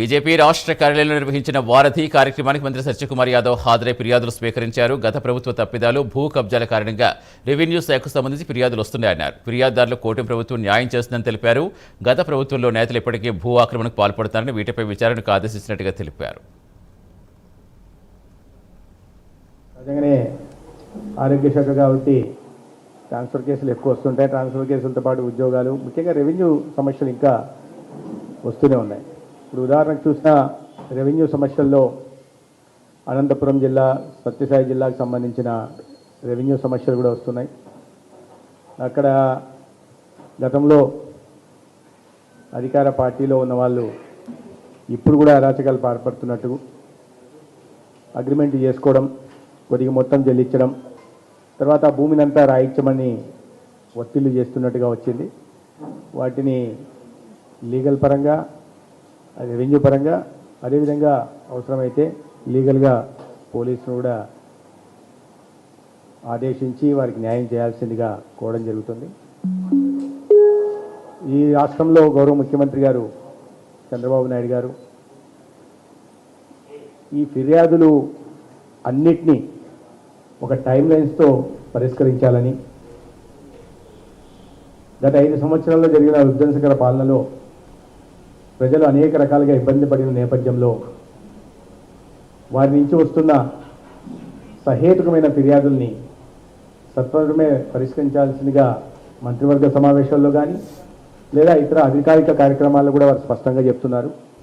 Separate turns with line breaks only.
BJP రాష్ట్ర కార్యాలయంలో నిర్వహించిన వారధి కార్యక్రమానికి మంత్రి సత్యకుమార్ యాదవ్ హాజరై ఫిర్యాదులు స్వీకరించారు. గత ప్రభుత్వ తప్పిదాలు భూ కబ్జాల కారణంగా రెవెన్యూ శాఖకు సంబంధించి ఫిర్యాదులు వస్తున్నాయన్నారు. ఫిర్యాదుదారులు కూటమి ప్రభుత్వం న్యాయం చేస్తుందని తెలిపారు. గత ప్రభుత్వంలో నేతలు ఇప్పటికే భూ ఆక్రమణకు పాల్పడుతున్నారని వీటిపై విచారణకు ఆదేశించినట్టుగా తెలిపారు.
ఆరోగ్య శాఖ కాబట్టి ట్రాన్స్ఫర్ కేసులు ఎక్కువ వస్తుంటాయి. ట్రాన్స్ఫర్ కేసులతో పాటు ఉద్యోగాలు ముఖ్యంగా రెవెన్యూ సమస్యలు ఇంకా వస్తూనే ఉన్నాయి. ఇప్పుడు ఉదాహరణకు చూసిన రెవెన్యూ సమస్యల్లో అనంతపురం జిల్లా సత్యసాయి జిల్లాకు సంబంధించిన రెవెన్యూ సమస్యలు కూడా వస్తున్నాయి. అక్కడ గతంలో అధికార పార్టీలో ఉన్న వాళ్ళు ఇప్పుడు కూడా అరాచకాలు పాల్పడుతున్నట్టు అగ్రిమెంట్ చేసుకోవడం కొద్దిగా మొత్తం చెల్లించడం తర్వాత భూమిని అంతా రాయించమని ఒత్తిళ్ళు చేస్తున్నట్టుగా వచ్చింది. వాటిని లీగల్ పరంగా రెవెన్యూ పరంగా అదేవిధంగా అవసరమైతే లీగల్గా పోలీసును కూడా ఆదేశించి వారికి న్యాయం చేయాల్సిందిగా కోరడం జరుగుతుంది. ఈ రాష్ట్రంలో గౌరవ ముఖ్యమంత్రి గారు చంద్రబాబు నాయుడు గారు ఈ ఫిర్యాదులు అన్నిటినీ ఒక టైం లైన్స్తో పరిష్కరించాలని గత ఐదు సంవత్సరాల్లో జరిగిన విధ్వంసకర పాలనలో ప్రజలు అనేక రకాలుగా ఇబ్బంది పడిన నేపథ్యంలో వారి నుంచి వస్తున్న సహేతుకమైన ఫిర్యాదుల్ని సత్వరమే పరిష్కరించాల్సిందిగా మంత్రివర్గ సమావేశాల్లో కానీ లేదా ఇతర అధికారిక కార్యక్రమాల్లో కూడా వారు స్పష్టంగా చెప్తున్నారు.